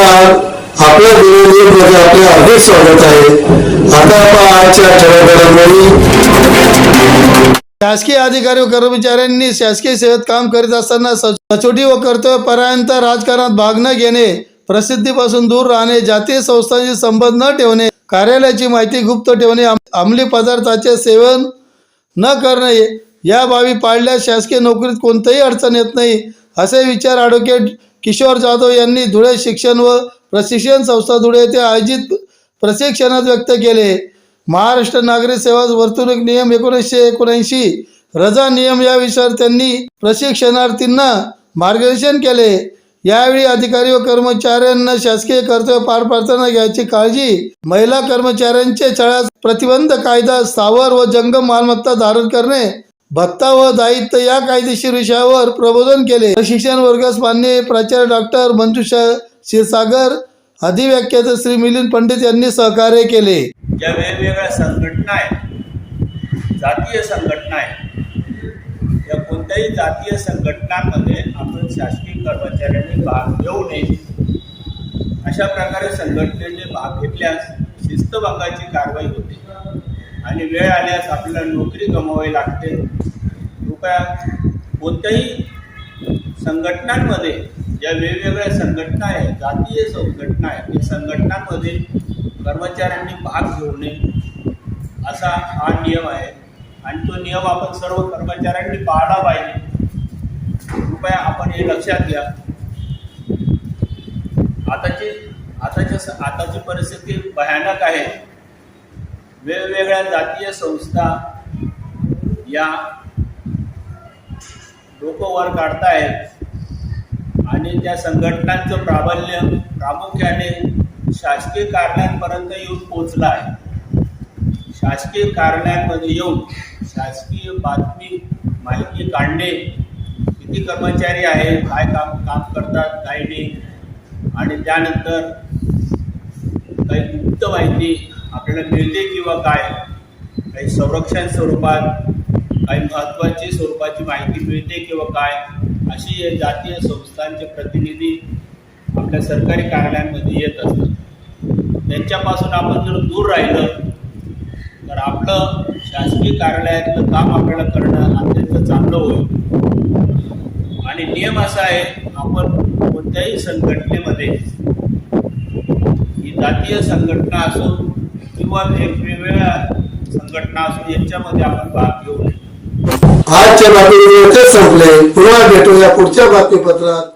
नमस्कार आपल्या विरोधी म्हणजे आपले अधिक स्वागत आहे. आता आपण आजच्या ठळक शासकीय अधिकारी व कर्मचाऱ्यांनी शासकीय सेवेत काम करीत असताना सचोटी व कर्तव्यपरायंत राजकारणात भाग न घेणे प्रसिद्धीपासून दूर राहणे जातीय संस्थांशी संबंध न ठेवणे कार्यालयाची माहिती गुप्त ठेवणे अंमली पदार्थाचे सेवन न करणे या बाबी पाळल्यास शासकीय नोकरीत कोणतंही अडचण येत नाही असे विचार ॲडव्होकेट किशोर जाधव यांनी धुळे शिक्षण व प्रशिक्षण संस्था धुळे येथे आयोजित प्रशिक्षणात व्यक्त केले. महाराष्ट्र नागरिक सेवा वर्तणूक नियम एकोणीसशे एकोणऐंशी रजा नियम या विषयावर त्यांनी प्रशिक्षणार्थींना मार्गदर्शन केले. यावेळी अधिकारी व कर्मचाऱ्यांना शासकीय कर्तव्य पार पाडताना घ्यायची काळजी महिला कर्मचाऱ्यांचे छळास प्रतिबंध कायदा स्थावर व जंगम मालमत्ता धारण करणे भत्ता व दायित्व या कायदेशीर विषयावर प्रबोधन केले. प्रशिक्षण वर्गास मान्य प्राचार्य डॉक्टर मंजुषा क्षीरसागर अधिव्याख्याते श्री मिलिंद पंडित यांनी सहकार्य केले. ज्या वेगवेगळ्या संघटना आहेत. जातीय संघटना आहेत. या कोणत्याही जातीय संघटनांमध्ये आपण शासकीय कर्मचाऱ्यांनी भाग घेऊ नये. अशा प्रकारे संघटनेने भाग घेतल्यास शिस्तभंगाची कारवाई होते. आणि वेळ आल्यास आपल्याला नोकरी गमवावी लागते. कृपया कोणत्याही संघटनांमध्ये ज्या वेगवेगळ्या संघटना आहेत जातीय संघटना आहेत या संघटनांमध्ये कर्मचाऱ्यांनी भाग घेऊ नये. असा हा नियम आहे. आणि तो नियम आपण सर्व कर्मचाऱ्यांनी पाळला पाहिजे कृपया आपण हे लक्षात घ्या. आताची आताच्या आताची परिस्थिती भयानक आहे. वेगवेगळ्या जातीय संस्था या डोकं वर काढतायत. आणि त्या संघटनांचं प्राबल्य प्रामुख्याने शासकीय कार्यालयांपर्यंत येऊन पोचलं आहे शासकीय कार्यालयांमध्ये येऊन शासकीय बातमी माहिती काढणे किती कर्मचारी आहे काय काम काम करतात काय नाही आणि त्यानंतर काही गुप्त माहिती आपल्याला मिळते किंवा काय? काही संरक्षण स्वरूपात काही महत्त्वाची स्वरूपाची माहिती मिळते किंवा काय? अशी या जातीय संस्थांचे प्रतिनिधी आपल्या सरकारी कार्यालयांमध्ये येत असतात. त्यांच्यापासून आपण जर दूर राहिलं तर आपलं शासकीय कार्यालयातलं काम आपल्याला करणं अत्यंत चांगलं होईल. आणि नियम असा आहे आपण कोणत्याही संघटनेमध्ये ही जातीय संघटना असो किंवा वेगवेगळ्या संघटना असो यांच्यामध्ये आपण भाग घेऊ नये आजच्या बातमीपत्र संपले. पुन्हा भेटूया पुढच्या बातमीपत्रात.